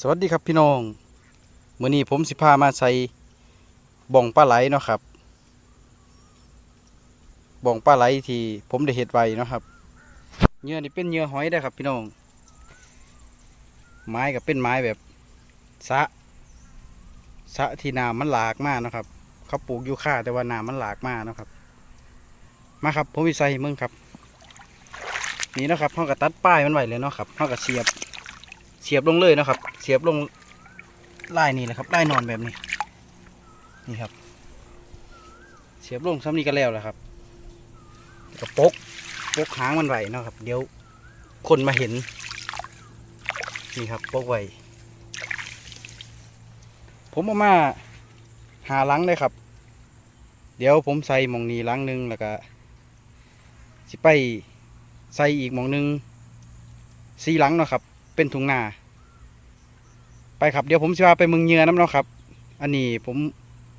สวัสดีครับพี่น้องมื้อนี้ผมสิพามาใส่บ่องปลาไหลเนาะครับบ่องปลาไหลที่ผมได้เฮ็ดไว้เนาะครับเหยื่อนี่เป็นเหยื่อหอยได้ครับพี่น้อง ไม้ก็เป็นไม้แบบสะสะที่น้ำมันหลากมากนะครับเขาปลูกอยู่ค่าแต่ว่าน้ำมันหลากมากนะครับ มาครับผมวิใส่มึงครับ นี่นะครับเขาก็ตัดป้ายมันไว้เลยเนาะครับเขาก็เสียบ เสียบลงเลยนะครับ เสียบลงไล่นี่แหละครับไล่นอนแบบนี้ นี่ครับ เสียบลงซ้ำนี้ก็แล้วแหละครับแล้วก็ปกปกหางมันไว้นะครับ เดี๋ยวคนมาเห็น นี่ครับปกไว้ผมเอามาหาลังเลยครับ เดี๋ยวผมใส่หมองนี้ลังหนึงแล้วก็สิไปใส่อีกหมองหนึงสีหลังเนาะครับ เป็นถุงนา ครับเดี๋ยวผมจะพาไปเมืองเหยื่อน้ำเนาะครับ อันนี้ผม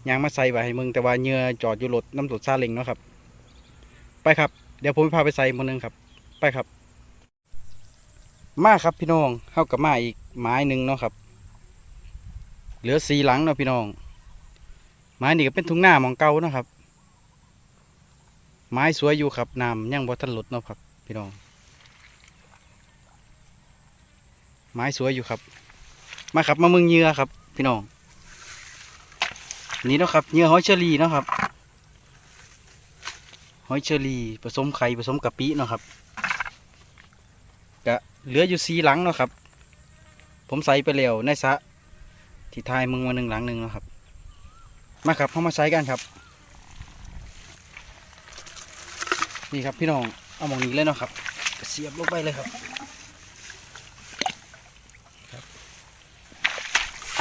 ยางมาใส่ไว้ให้มึงแต่ว่าเหยื่อจอดอยู่รถน้ำรถซาเล้งเนาะครับ ไปครับ เดี๋ยวผมพาไปใส่มือนึงครับ ไปครับ มาครับพี่น้องเข้ากับมาอีกไม้หนึ่งเนาะครับ เหลือสีหลังเนาะพี่น้อง ไม้นี่ก็เป็นถุงหน้ามองเก่าเนาะครับ ไม้สวยอยู่ครับน้ำยังบ่ทันหลุดเนาะครับ พี่น้อง ไม้สวยอยู่ครับ มาครับมาเมืองเหยื่อครับ พี่น้องนี่นะครับเหยื่อหอยเชอรี่นะครับหอยเชอรี่ผสมไข่ผสมกะปิเนาะครับกะเหลืออยู่สีหลังเนาะครับ ผมใส่ไปแล้วในสะที่ทายมึงมาหนึ่งหลังหนึ่งเนาะครับ มาครับเข้ามาใช้กันครับ นี่ครับพี่น้องเอาหมองนี้เลยเนาะครับ เสียบลงไปเลยครับ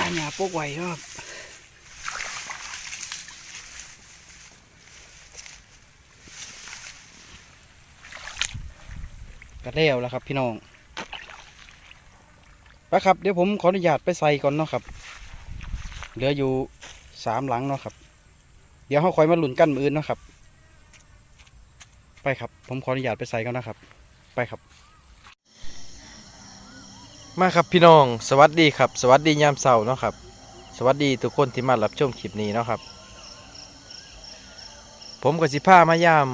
อาญาปกไว้ครับก็แล้วแล้วครับพี่น้องไปครับเดี๋ยวผมขออนุญาตไปใส่ก่อนเนาะครับ เหลืออยู่สามหลังเนาะครับ เดี๋ยวเขาคอยมาหลุนกั้นมืออื่นเนาะครับ ไปครับ ผมขออนุญาตไปใส่ก่อนนะครับ ไปครับ มาครับพี่น้อง สวัสดีครับ สวัสดียามเช้าเนาะครับ สวัสดีทุกคนที่มารับชมคลิปนี้เนาะครับ ผมกับสิผ้ามายาม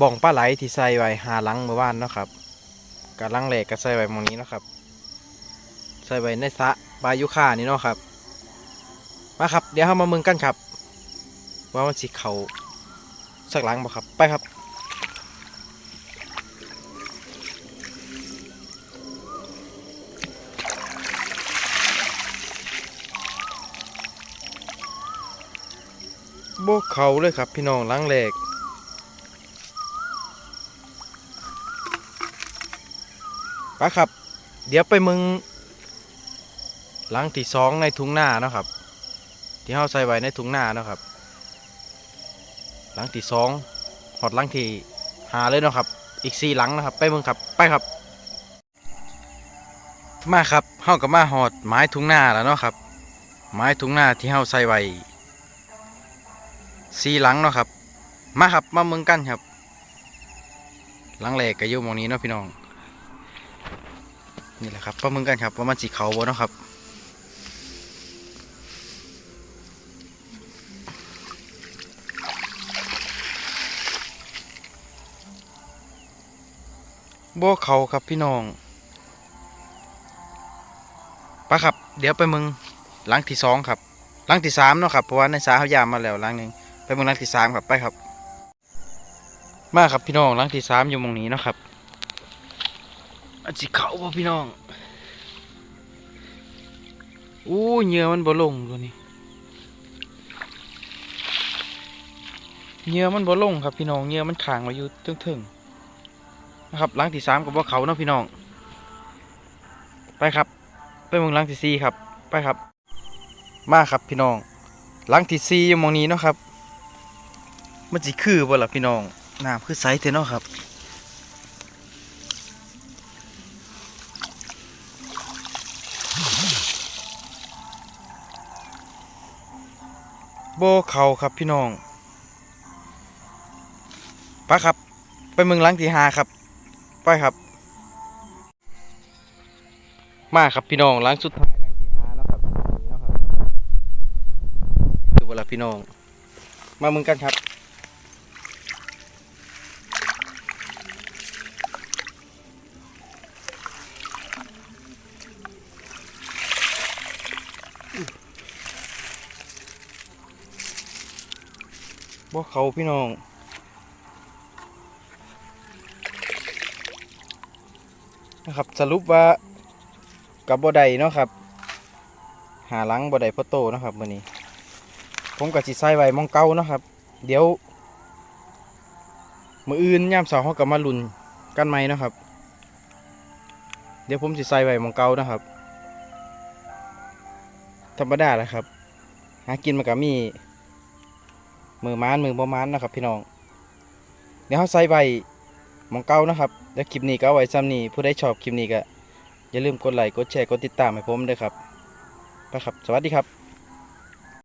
บ่องปลาไหลที่ใส่ไว้หาลังเมื่อวานเนาะครับกะลังแหลกก็ใส่ไว้หมองนี้เนาะครับ ใส่ไว้ในสระบายุค่านี่เนาะครับ มาครับ เดี๋ยวเรามามึงกันครับ ว่ามันสิเขาสักหลังบ่ครับ ไปครับ โบกเขาเลยครับพี่น้องล้างแหลกไปครับ เดี๋ยวไปมึงหลังที่สองในทุ่งหน้าเนาะครับ ที่เขาใส่ไว้ในทุ่งหน้าเนาะครับหลังที่สองหอดหลังที่หาเลยเนาะครับ อีกสี่หลังนะครับ ไปมึงครับไปครับ มาครับเฮากับมาหอดไม้ทุ่งหน้าแล้วเนาะครับ ไม้ทุ่งหน้าที่เฮาใส่ไว้ สีหลังเนาะครับ มาครับมาเมืองกันครับ หลังแหลกก็อยู่มองนี้เนาะพี่น้อง นี่แหละครับมาเมืองกันครับว่ามันสีเขาบ่เนาะครับบ่เขาครับพี่น้องไปะครับ เดี๋ยวไปเมืองหลังที่สองครับหลังที่สามเนาะครับเพราะว่าในสาเขายามมาแล้วหลังหนึ่ง ไปมองหลังที่สามครับไปครับ มาครับพี่น้องหลังที่สามอยู่มองนี้เนาะครับอันสิเขาบ่พี่น้องอู้เหยื่อมันบ่ลงตัวนี้เหยื่อมันบ่ลงครับพี่น้องเหยื่อมันขางไว้อยู่ถึงๆนะครับหลังที่สามกับว่าเขาเนาะพี่น้อง ไปครับ ไปมองหลังที่สี่ครับ ไปครับ มาครับพี่น้องหลังที่ซีอยู่มองนี้เนาะครับ มันสิคือบ่ล่ะพี่น้องน้ำคือใสเท่นาะครับโบเขาครับพี่น้องไปครับ ไปเมืองหลังทีหาครับไปครับ มาครับพี่น้องล้างสุดท้ายล้างทีหาเนาะครับนี่เนาะครับคือเวลาพี่น้อง มามึงกันครับ บ่เขาพี่น้องนะครับสรุปว่ากับบ่ได้เนาะครับ หาหลังบ่ได้พ่อโตนะครับมื้อนี้ ผมก็สิใส่ไว้มองเก่าเนาะครับ เดี๋ยว มืออื่นย่ามเช้าเฮาก็มาลุ้นกันใหมนะครับ เดี๋ยวผมสิใส่ไว้มองเก่านะครับ ธรรมดาแหละครับ หากินมันก็มี มือมานมือบ่มานนะครับพี่น้องเดี๋ยวเขาใส่ไว้หมองเก้านะครับแล้วคลิปนี้ก็ไว้ซ้ำนี้ผู้ได้ชอบคลิปนี้ก็อย่าลืมกดไลค์กดแชร์กดติดตามให้ผมด้วยครับไปครับ สวัสดีครับ